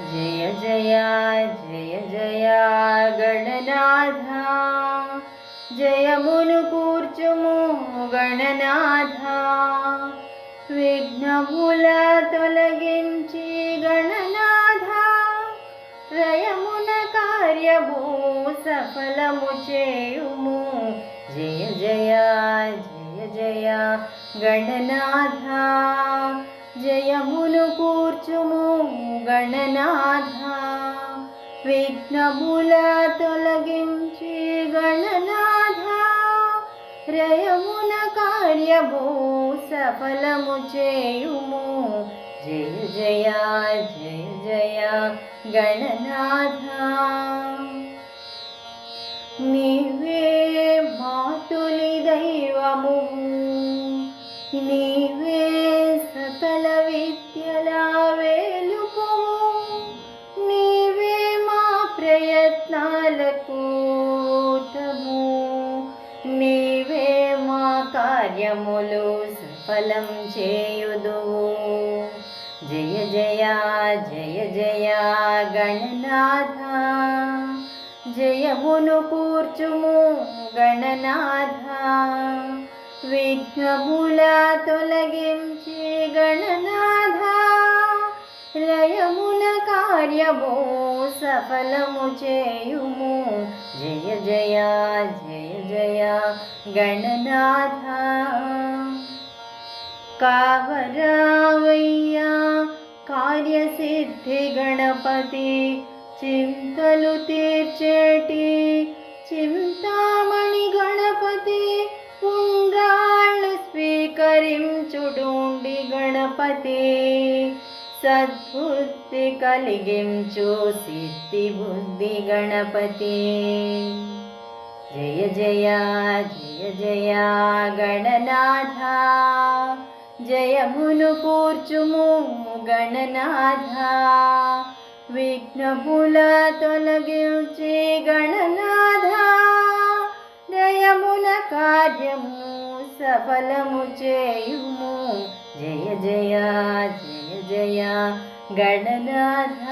జయ జయ జయ జయ గణనాథ జయమును కూర్చుము గణనాథ. విఘ్నముల తొలగించి గణనాథ రయమున కార్యము సఫలము చేయుము. జయ జయ జయ జయ గణనాథ. జయమును కూర్చుము గణనాథ. విఘ్నముల తొలగించి గణనాథ. రయమున కార్యము సఫలము చేయుము. జయ జయ జయ జయ గణనాథ. కార్యములు సఫలం చేయుదువు. జయ జయ జయ జయ గణనాథ. జయమును కూర్చుము గణనాథ. విఘ్నముల తొలగించి కార్యము సఫలము చేయుము. జయ జయ జయ జయ గణనాథ. కావరావయ్యా కార్యసిద్ధి గణపతి చింతలు తీర్చేటి చింతామణి గణపతి ఉండ్రాళ్ళు స్వీకరించుడుండి గణపతి. సద్బుద్ధి కలిగించు సిద్ధి బుద్ధి గణపతి. జయ జయ జయ జయ గణనాథ. జయమును కూర్చుము గణనాథ విఘ్నపుల తొలగించి గణనాథ. జయమున కార్యము సఫలము చేయుము. జయ జయ జయ జయ గణనాథ